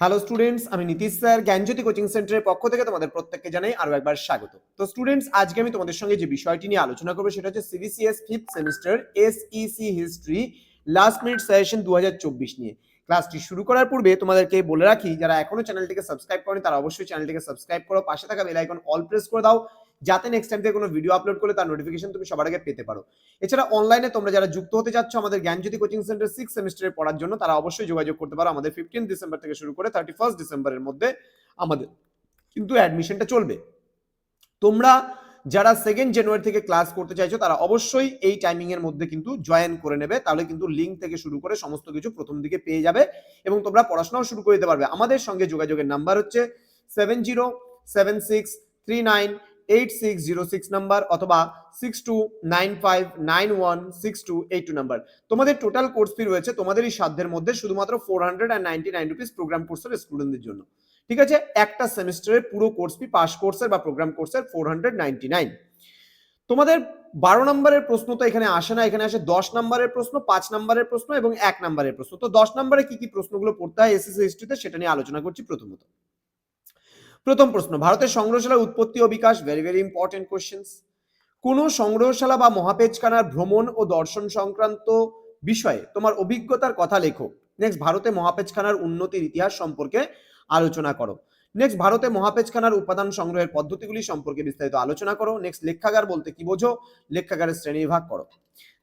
Hello students আমি Nitish sir, জ্ঞানজ্যোতি coaching সেন্টারের পক্ষ থেকে তোমাদের প্রত্যেককে জানাই আরও একবার স্বাগত। তো স্টুডেন্টস আজকে আমি তোমাদের সঙ্গে যে বিষয়টি নিয়ে আলোচনা করব সেটা হচ্ছে CBCS fifth semester SEC history last minute suggestion দু নিয়ে। ক্লাসটি শুরু করার পূর্বে তোমাদেরকে বলে রাখি, যারা এখনও চ্যানেলটিকে সাবস্ক্রাইব করেনি, তারা অবশ্যই চ্যানেলটিকে সাবস্ক্রাইব করো, পাশে থাকা বেল আইকন অল প্রেস করে দাও। যাতে নেক্সট টাইম থেকে কোনো ভিডিও আপলোড করলে তার নোটিফিকেশন তুমি সবার আগে পেতে পারো। এছাড়া অনলাইনে তোমরা যারা যুক্ত হতে যাচ্ছ আমাদের জ্ঞানজ্যোতি কোচিং সেন্টার সিক্স সেমিস্টারে পড়ার জন্য, তারা অবশ্যই যোগাযোগ করতে পারো আমাদের ফিফটিন ডিসেম্বর থেকে শুরু করে থার্টি ফার্স্ট ডিসেম্বরের মধ্যে আমাদের। কিন্তু অ্যাডমিশনটা চলবে। তোমরা যারা সেকেন্ড জানুয়ারি থেকে ক্লাস করতে চাইছো, তারা অবশ্যই এই টাইমিং এর মধ্যে কিন্তু জয়েন করে নেবে। তাহলে কিন্তু লিঙ্ক থেকে শুরু করে সমস্ত কিছু প্রথম দিকে পেয়ে যাবে এবং তোমরা পড়াশোনাও শুরু করে দিতে পারবে। আমাদের সঙ্গে যোগাযোগের নাম্বার হচ্ছে seven zero seven six three nine eight six zero six number অথবা six two nine five nine one six two eight two number তোমাদের টোটাল কোর্স ফি রয়েছে তোমাদের এই সাধ্যের মধ্যে শুধুমাত্র four hundred and ninety nine rupees programme কোর্সের স্টুডেন্টদের জন্য। ঠিক আছে? একটা সেমিস্টারের পুরো কোর্স ফি পাস কোর্সের বা প্রোগ্রাম কোর্সের ফোর হান্ড্রেড নাইনটি নাইন তোমাদের বারো নম্বরের প্রশ্ন তো এখানে আসে না, এখানে আসে দশ নম্বরের প্রশ্ন, পাঁচ নম্বরের প্রশ্ন এবং এক নম্বরের প্রশ্ন। তো দশ নম্বরে কি কি প্রশ্নগুলো পড়তে হয়, এসএসসি হিস্ট্রিতে সেটা নিয়ে আলোচনা করছি প্রথমত। প্রথম প্রশ্ন, ভারতের সংগ্রহশালার উৎপত্তি ও বিকাশ ভেরি ভেরি ইম্পর্টেন্ট কোশ্চেন্স কোন সংগ্রহশালা বা মহাপেজখানার ভ্রমণ ও দর্শন সংক্রান্ত বিষয়ে তোমার অভিজ্ঞতার কথা লেখো। নেক্সট ভারতে মহাপেজখানার উন্নতির ইতিহাস সম্পর্কে আলোচনা করো। নেক্সট ভারতে মহাপেজখানার উপাদান সংগ্রহের পদ্ধতিগুলি সম্পর্কে বিস্তারিত আলোচনা করো। নেক্সট লেখাগার বলতে কি বোঝো? লেখাগারের শ্রেণীবিভাগ করো।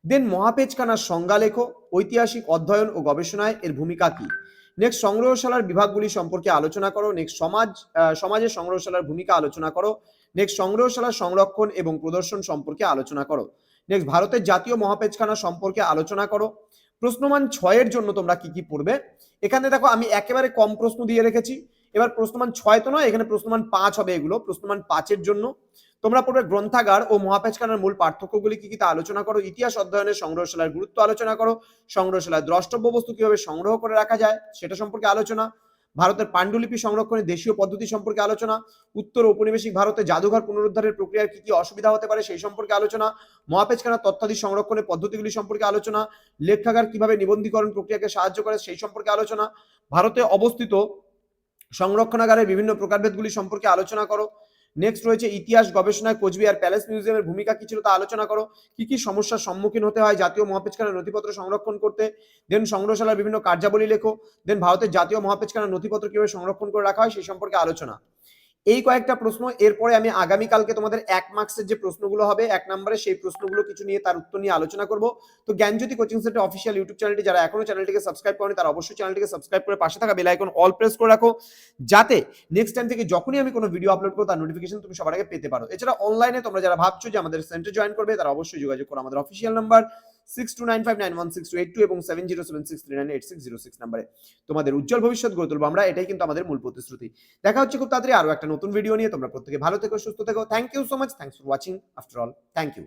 দেন মহাপেজখানার সংজ্ঞা লেখো। ঐতিহাসিক অধ্যয়ন ও গবেষণায় এর ভূমিকা কি? নেক্সট সংগ্রহশালার বিভাগগুলি সম্পর্কে আলোচনা করো। নেক্সট সমাজ সমাজের সংগ্রহশালার ভূমিকা আলোচনা করো। নেক্সট সংগ্রহশালার সংরক্ষণ এবং প্রদর্শন সম্পর্কে আলোচনা করো। নেক্সট ভারতের জাতীয় মহাপেজখানা সম্পর্কে আলোচনা করো। প্রশ্নমান ছয়ের জন্য তোমরা কি কি পড়বে? এখানে দেখো, আমি একেবারে কম প্রশ্ন দিয়ে রেখেছি। এবার প্রশ্নমান ছয় তো নয়, এখানে প্রশ্নমান পাঁচ হবে এগুলো, প্রশ্নমান পাঁচের জন্য। তোমরা পড়বে গ্রন্থাগার ও মহাপেজখানার মূল পার্থক্যগুলি কি কি তা আলোচনা করো, ইতিহাস অধ্যয়নের সংগ্রহশালার গুরুত্ব আলোচনা করো সংগ্রহশালায় দ্রষ্টব্য বস্তু কীভাবে সংগ্রহ করে রাখা যায়, সেটা সম্পর্কে আলোচনা, ভারতের পাণ্ডুলিপি সংরক্ষণের দেশীয় পদ্ধতি সম্পর্কে আলোচনা, উত্তর ঔপনিবেশিক ভারতে জাদুঘর পুনরুদ্ধারের প্রক্রিয়ার কি কি অসুবিধা হতে পারে সেই সম্পর্কে আলোচনা মহাপেজখানার তথ্যাদি সংরক্ষণের পদ্ধতিগুলি সম্পর্কে আলোচনা, লেখাগার কীভাবে নিবন্ধীকরণ প্রক্রিয়াকে সাহায্য করে সেই সম্পর্কে আলোচনা, ভারতে অবস্থিত সংরক্ষণাগারের বিভিন্ন প্রকারভেদগুলি সম্পর্কে আলোচনা করো। নেক্সট রয়েছে ইতিহাস গবেষণায় কোচবিহার প্যালেস মিউজিয়ামের ভূমিকা কি ছিল তা আলোচনা করো। কি কি সমস্যার সম্মুখীন হতে হয় জাতীয় মহাপেজখানার নথিপত্র সংরক্ষণ করতে। দেন সংগ্রহশালার বিভিন্ন কার্যাবলী লেখো। দেন ভারতের জাতীয় মহাপেজখানার নথিপত্র কীভাবে সংরক্ষণ করে রাখা হয় সেই সম্পর্কে আলোচনা। এই কয়েকটা প্রশ্ন, এরপরে আমি আগামীকালকে তোমাদের এক মার্কসের যে প্রশ্নগুলো হবে, এক নম্বরে সেই প্রশ্নগুলো কিছু নিয়ে তার উত্তর নিয়ে আলোচনা করব। তো Gyanjyoti coaching centre official YouTube চ্যানেলটি যারা এখনও চ্যানেলটিকে সাবস্ক্রাইব করেনি, তারা অবশ্যই চ্যানেলটিকে সাবস্ক্রাইব করে পাশে থাকা বেল আইকন অল প্রেস করে রাখো। যাতে নেক্সট টাইম থেকে যখনই আমি কোনো ভিডিও আপলোড করব, তার নোটিফিকেশন তুমি সবার আগে পেতে পারো। এছাড়া অনলাইনে তোমরা যারা ভাবছ যে আমাদের সেন্টার জয়েন করবে, তারা অবশ্যই যোগাযোগ করো। আমাদের official number six nine five nine one six two এবং seven zero seven six nine eight six zero six নাম্বারে তোমাদের উজ্জ্বল ভবিষ্যৎ গড়ে তুলবো আমরা, এটাই কিন্তু আমাদের মূল প্রতিশ্রুতি। দেখা হচ্ছে খুব তাড়াতাড়ি আরও একটা নতুন ভিডিও নিয়ে, তোমরা প্রত্যেকে ভালো থেকো, সুস্থ থেকো। Thank you so much thank for watching after all thank you